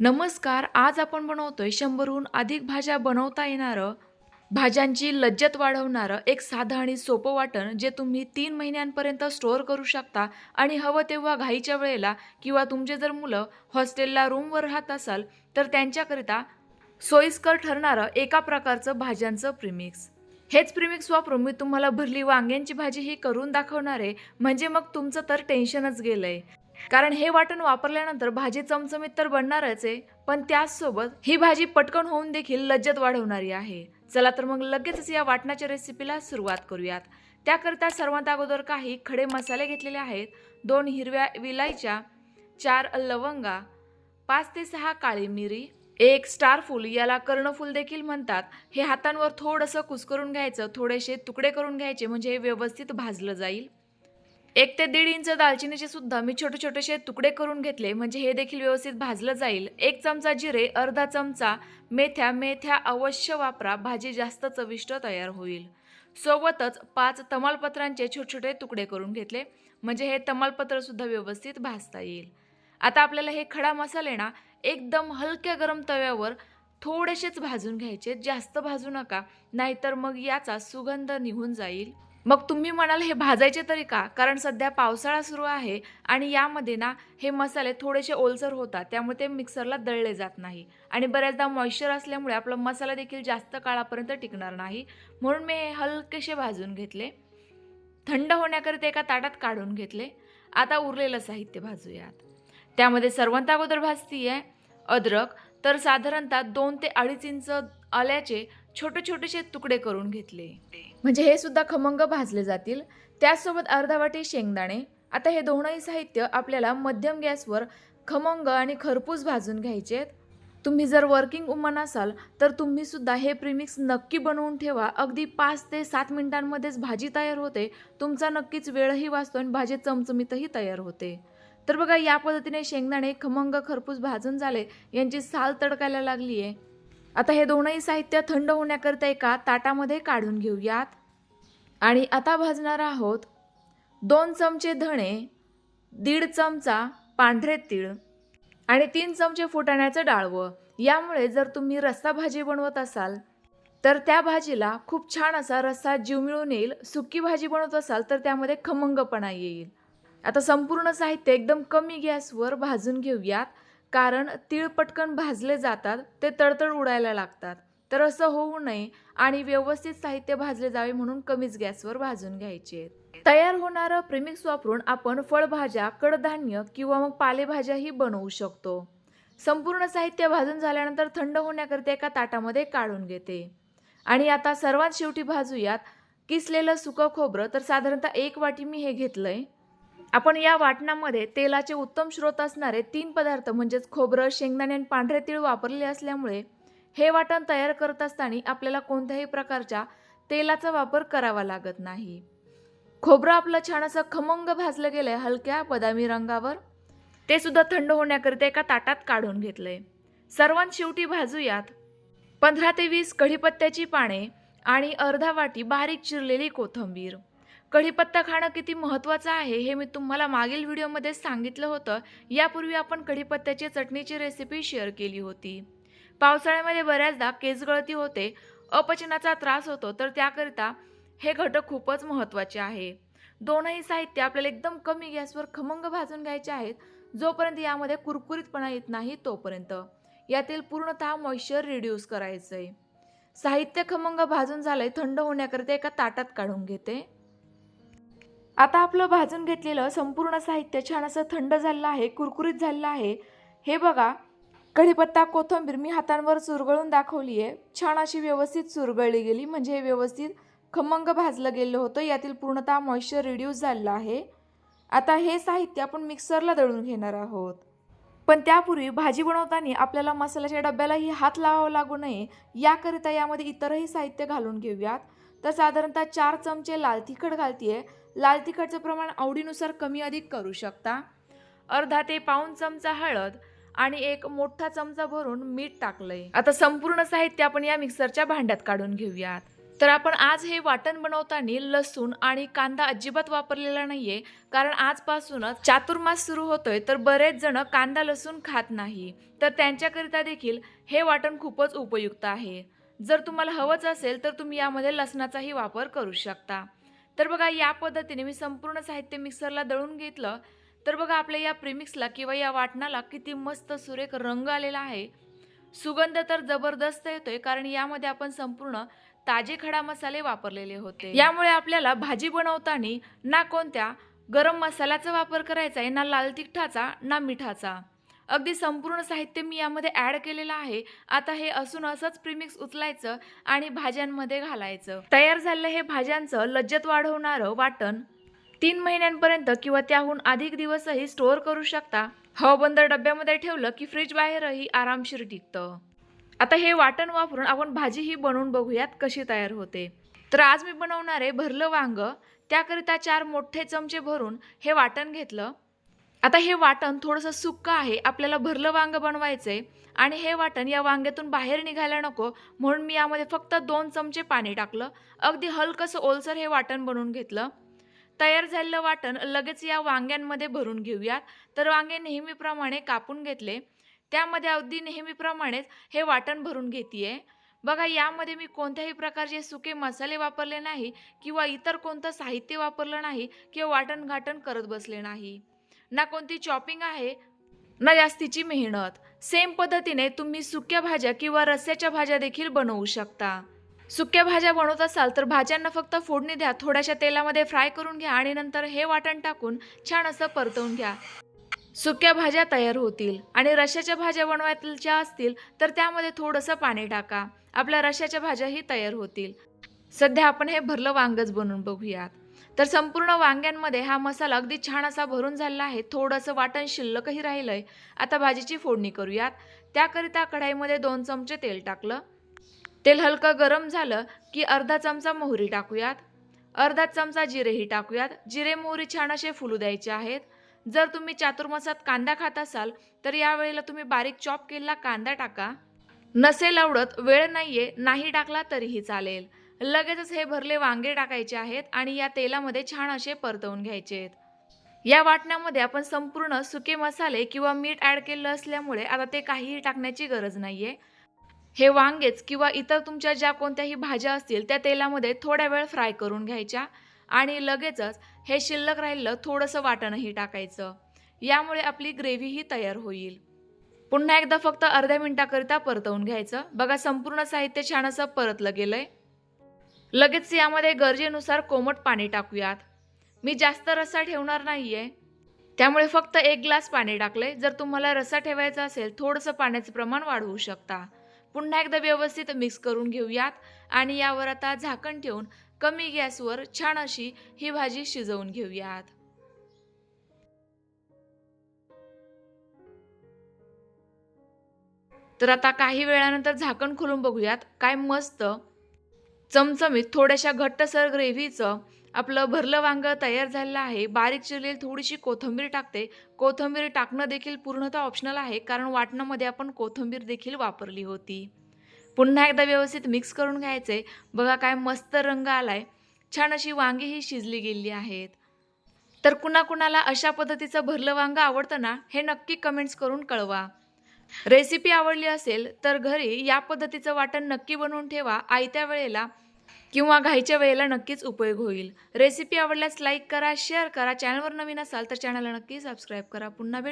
नमस्कार आज आपण बनवतोय शंभरहून अधिक भाज्या बनवता येणारं भाज्यांची लज्जत वाढवणारं एक साधं आणि सोपं वाटण जे तुम्ही तीन महिन्यांपर्यंत स्टोअर करू शकता आणि हवं तेव्हा घाईच्या वेळेला किंवा तुमचे जर मुलं हॉस्टेलला रूमवर राहत असाल तर त्यांच्याकरिता सोयीस्कर ठरणारं एका प्रकारचं भाज्यांचं प्रीमिक्स हेच प्रिमिक्स वापरून मी तुम्हाला भरली वांग्यांची भाजी ही करून दाखवणार आहे म्हणजे मग तुमचं तर टेन्शनच गेलं आहे कारण हे वाटण वापरल्यानंतर भाजी चमचमीत तर बनणारच आहे पण त्याचसोबत ही भाजी पटकन होऊन देखील लज्जत वाढवणारी आहे. चला तर मग लगेचच या वाटणाच्या रेसिपीला सुरुवात करूयात. त्याकरिता सर्वात अगोदर काही खडे मसाले घेतलेले आहेत. दोन हिरव्या विलायच्या चार लवंगा पाच ते सहा काळी मिरी एक स्टार फूल याला कर्णफूल देखील म्हणतात. हे हातांवर थोडंसं कुस्करून घ्यायचं थोडेसे तुकडे करून घ्यायचे म्हणजे हे व्यवस्थित भाजलं जाईल. एक ते दीड इंच दालचिनीचे सुद्धा मी छोटे छोटेसे तुकडे करून घेतले. म्हणजे हे देखील व्यवस्थित भाजलं जाईल. एक चमचा जिरे अर्धा चमचा मेथ्या. मेथ्या अवश्य वापरा. भाजी जास्त चविष्ट तयार होईल. सोबतच पाच तमालपत्रांचे छोटे छोटे तुकडे करून घेतले. म्हणजे हे तमालपत्रसुद्धा व्यवस्थित भाजता येईल. आता आपल्याला हे खडा मसाले ना एकदम हलक्या गरम तव्यावर थोडेसेच भाजून घ्यायचे. जास्त भाजू नका. नाहीतर मग याचा सुगंध निघून जाईल. मग तुम्ही म्हणाल हे भाजायचे तरी का? कारण सध्या पावसाळा सुरू आहे आणि यामध्ये ना हे मसाले थोडेसे ओलसर होतात त्यामुळे ते मिक्सरला दळले जात नाही. आणि बऱ्याचदा मॉइश्चर असल्यामुळे आपला मसाला देखील जास्त काळापर्यंत टिकणार नाही. म्हणून मी हे हलकेसे भाजून घेतले. थंड होण्याकरिता एका ताटात काढून घेतले. आता उरलेलं साहित्य भाजूयात. त्यामध्ये सर्वांत अगोदर भाजती आहे अद्रक तर साधारणतः दोन ते अडीच इंच आल्याचे छोटे छोटेसे तुकडे करून घेतले. म्हणजे हे सुद्धा खमंग भाजले जातील. त्याचसोबत अर्धा वाटी शेंगदाणे. आता हे दोनही साहित्य आपल्याला मध्यम गॅसवर खमंग आणि खरपूस भाजून घ्यायचे आहेत. तुम्ही जर वर्किंग वुमन असाल तर तुम्ही सुद्धा हे प्रिमिक्स नक्की बनवून ठेवा. अगदी पाच ते सात मिनिटांमध्येच भाजी तयार होते. तुमचा नक्कीच वेळही वाचतो आणि भाजी चमचमीतही तयार होते. तर बघा या पद्धतीने शेंगदाणे खमंग खरपूस भाजून झाले. यांची साल तडकायला लागली आहे आता हे दोनही साहित्य थंड होण्याकरिता एका ताटामध्ये काढून घेऊयात. आणि आता भाजणार आहोत दोन चमचे धणे दीड चमचा पांढरे तीळ आणि तीन चमचे फुटाण्याचं डाळवं. यामुळे जर तुम्ही रस्सा भाजी बनवत असाल तर त्या भाजीला खूप छान असा रस्सा जीव मिळून येईल. सुकी भाजी बनवत असाल तर त्यामध्ये खमंगपणा येईल. आता संपूर्ण साहित्य एकदम कमी गॅसवर भाजून घेऊयात. कारण तीळ पटकन भाजले जातात ते तडतड उडायला लागतात. तर असं होऊ नये आणि व्यवस्थित साहित्य भाजले जावे म्हणून कमीच गॅसवर भाजून घ्यायचे. तयार होणारं प्रीमिक्स वापरून आपण फळभाज्या कडधान्य किंवा मग पालेभाज्याही बनवू शकतो. संपूर्ण साहित्य भाजून झाल्यानंतर थंड होण्याकरिता एका ताटामध्ये काढून घेते. आणि आता सर्वात शेवटी भाजूयात किसलेलं सुकं खोबरं. तर साधारणतः एक वाटी मी हे घेतलं आहे आपण या वाटणामध्ये तेलाचे उत्तम स्रोत असणारे तीन पदार्थ म्हणजेच खोबरं शेंगदाणे आणि पांढरे तीळ वापरले असल्यामुळे हे वाटण तयार करत असताना आपल्याला कोणत्याही प्रकारच्या तेलाचा वापर करावा लागत नाही. खोबरं आपलं छान असं खमंग भाजलं गेलंय हलक्या बदामी रंगावर. ते सुद्धा थंड होण्याकरिता एका ताटात काढून घेतलंय. सर्वात शेवटी भाजूयात. पंधरा ते वीस कढीपत्त्याची पाने आणि अर्धा वाटी बारीक चिरलेली कोथिंबीर. कढीपत्ता खाणं किती महत्त्वाचं आहे हे मी तुम्हाला मागील व्हिडिओमध्ये सांगितलं होतं. यापूर्वी आपण कढीपत्त्याची चटणीची रेसिपी शेअर केली होती. पावसाळ्यामध्ये बऱ्याचदा केसगळती होते अपचनाचा त्रास होतो तर त्याकरिता हे घटक खूपच महत्त्वाचे आहे. दोनही साहित्य आपल्याला एकदम कमी गॅसवर खमंग भाजून घ्यायचे आहेत जोपर्यंत यामध्ये कुरकुरीतपणा येत नाही तोपर्यंत. यातील पूर्णतः मॉइश्चर रिड्यूस करायचं आहे साहित्य खमंग भाजून झालंय थंड होण्याकरिता एका ताटात काढून घेते. आता आपलं भाजून घेतलेलं संपूर्ण साहित्य छान असं थंड झालेलं आहे कुरकुरीत झालेलं आहे. हे बघा कढीपत्ता कोथिंबीर मी हातांवर चुरगळून दाखवली आहे छान अशी व्यवस्थित चुरगळली गेली म्हणजे हे व्यवस्थित खमंग भाजलं गेलं होतं. यातील पूर्णतः मॉइश्चर रिड्यूस झालेलं आहे. आता हे साहित्य आपण मिक्सरला दळून घेणार आहोत. पण त्यापूर्वी भाजी बनवताना आपल्याला मसाल्याच्या डब्यालाही हात लावावा लागू नये. याकरिता यामध्ये इतरही साहित्य घालून घेऊयात. तर साधारणतः चार चमचे लाल तिखट घालतीये. लाल तिखटचं प्रमाण आवडीनुसार कमी अधिक करू शकता. अर्धा ते पाऊन चमचा हळद आणि एक मोठा चमचा भरून मीठ टाकलंय. आता संपूर्ण साहित्य आपण या मिक्सरच्या भांड्यात काढून घेऊयात. तर आपण आज हे वाटण बनवताना लसूण आणि कांदा अजिबात वापरलेला नाहीये कारण आजपासूनच चातुर्मास सुरू होतोय तर बरेच जण कांदा लसूण खात नाही. तर त्यांच्याकरिता देखील हे वाटण खूपच उपयुक्त आहे. जर तुम्हाला हवंच असेल तर तुम्ही यामध्ये लसणाचाही वापर करू शकता. तर बघा या पद्धतीने मी संपूर्ण साहित्य मिक्सरला दळून घेतलं. तर बघा आपल्या या प्रिमिक्सला किंवा या वाटणाला किती मस्त सुरेख रंग आलेला आहे. सुगंध तर जबरदस्त येतोय कारण यामध्ये आपण संपूर्ण ताजे खडा मसाले वापरलेले होते. यामुळे आपल्याला भाजी बनवताना ना कोणत्या गरम मसाल्याचा वापर करायचा आहे ना लाल तिखटाचा ना मिठाचा. अगदी संपूर्ण साहित्य मी यामध्ये ॲड केलेलं आहे. आता हे असून असंच प्रीमिक्स उचलायचं आणि भाज्यांमध्ये घालायचं. तयार झालेलं हे भाज्यांचं लज्जत वाढवणारं वाटण तीन महिन्यांपर्यंत किंवा त्याहून अधिक दिवसही स्टोअर करू शकता. हवाबंद डब्यामध्ये ठेवलं की फ्रीज बाहेरही आरामशीर टिकतं. आता हे वाटण वापरून आपण भाजीही बनवून बघूयात कशी तयार होते. तर आज मी बनवणारे भरलं वांग. त्याकरिता चार मोठे चमचे भरून हे वाटण घेतलं. आता हे वाटण थोडंसं सुक्क आहे आपल्याला भरलं वांगं बनवायचं आहे आणि हे वाटण या वांग्यातून बाहेर निघायला नको म्हणून मी यामध्ये फक्त दोन चमचे पाणी टाकलं. अगदी हलकंसं ओलसर हे वाटण बनवून घेतलं. तयार झालेलं वाटण लगेच या वांग्यांमध्ये भरून घेऊयात तर वांगे नेहमीप्रमाणे कापून घेतले. त्यामध्ये अगदी नेहमीप्रमाणेच हे वाटण भरून घेतीये. बघा यामध्ये मी कोणत्याही प्रकारचे सुके मसाले वापरले नाही किंवा इतर कोणतं साहित्य वापरलं नाही किंवा वाटण घाटण करत बसले नाही. ना कोणती चॉपिंग आहे ना जास्तीची मेहनत. सेम पद्धतीने तुम्ही सुक्या भाज्या किंवा रस्स्याच्या भाज्या देखील बनवू शकता. सुक्या भाज्या बनवत असाल तर भाज्यांना फक्त फोडणी द्या थोड्याशा तेलामध्ये फ्राय करून घ्या आणि नंतर हे वाटण टाकून छान असं परतवून घ्या. सुक्या भाज्या तयार होतील आणि रश्याच्या भाज्या बनवायच्या असतील तर त्यामध्ये थोडंसं पाणी टाका. आपल्या रश्याच्या भाज्याही तयार होतील. सध्या आपण हे भरलं वांगच बनवून बघूयात. तर संपूर्ण वांग्यांमध्ये हा मसाला अगदी छान असा भरून झालेला आहे. थोडंसं वाटण शिल्लकही राहिलं आहे आता भाजीची फोडणी करूयात. त्याकरिता कढाईमध्ये दोन चमचे तेल टाकलं. तेल हलकं गरम झालं की अर्धा चमचा मोहरी टाकूयात. अर्धा चमचा जिरेही टाकूयात. जिरे मोहरी छान असे फुलू द्यायचे आहेत. जर तुम्ही चातुर्मासात कांदा खात असाल तर यावेळेला तुम्ही बारीक चॉप केलेला कांदा टाका. नसेल आवडत वेळ नाहीये नाही टाकला तरीही चालेल. लगेचच हे भरले वांगे टाकायचे आहेत आणि या तेलामध्ये छान असे परतवून घ्यायचे आहेत. या वाटण्यामध्ये आपण संपूर्ण सुके मसाले किंवा मीठ ॲड केलं असल्यामुळे आता ते काहीही टाकण्याची गरज नाहीये. हे वांगेच किंवा इतर तुमच्या ज्या कोणत्याही भाज्या असतील त्या तेलामध्ये थोड्या वेळ फ्राय करून घ्यायच्या आणि लगेचच हे शिल्लक राहिलं थोडंसं वाटणही टाकायचं. यामुळे आपली ग्रेव्हीही तयार होईल. पुन्हा एकदा फक्त अर्ध्या मिनिटाकरिता परतवून घ्यायचं. बघा संपूर्ण साहित्य छान असं परतलं गेलं आहे लगेच यामध्ये गरजेनुसार कोमट पाणी टाकूयात. मी जास्त रस्सा ठेवणार नाही आहे त्यामुळे फक्त एक ग्लास पाणी टाकले जर तुम्हाला रस्सा ठेवायचा असेल थोडंसं पाण्याचं प्रमाण वाढवू शकता. पुन्हा एकदा व्यवस्थित मिक्स करून घेऊयात आणि यावर आता झाकण ठेवून कमी गॅसवर छान अशी ही भाजी शिजवून घेऊयात. तर आता काही वेळानंतर झाकण खोलून बघूयात. काय मस्त चमचमीत थोड्याशा घट्टसर ग्रेव्हीचं आपलं भरलं वांगं तयार झालेलं आहे. बारीक चिरलेली थोडीशी कोथिंबीर टाकते. कोथिंबीर टाकणं देखील पूर्णतः ऑप्शनल आहे कारण वाटणामध्ये आपण कोथिंबीर देखील वापरली होती. पुन्हा एकदा व्यवस्थित मिक्स करून घ्यायचे. बघा काय मस्त रंग आलाय. छान अशी वांगीही शिजली गेली आहेत. तर कुणाकुणाला अशा पद्धतीचं भरलं वांग आवडतं ना हे नक्की कमेंट्स करून कळवा. रेसिपी आवडली असेल तर घरी या पद्धतीचं वाटण नक्की बनवून ठेवा. आयत्या वेळेला किंवा घाईच्या वेळेला नक्कीच उपयोग होईल. रेसिपी आवडल्यास लाईक करा शेअर करा. चॅनलवर नवीन असाल तर चॅनलला नक्की सबस्क्राईब करा. पुन्हा भेट.